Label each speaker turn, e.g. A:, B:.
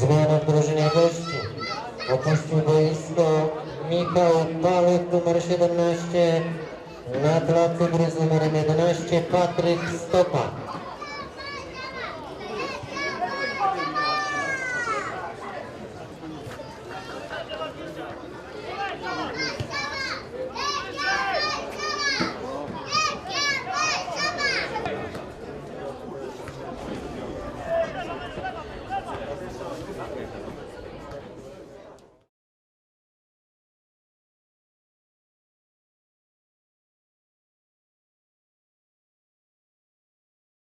A: Zmiana w drużynie gości. Opuścił boisko Michał Palek, numer 17. Na placu gry z numerem 11 Patryk Stopa.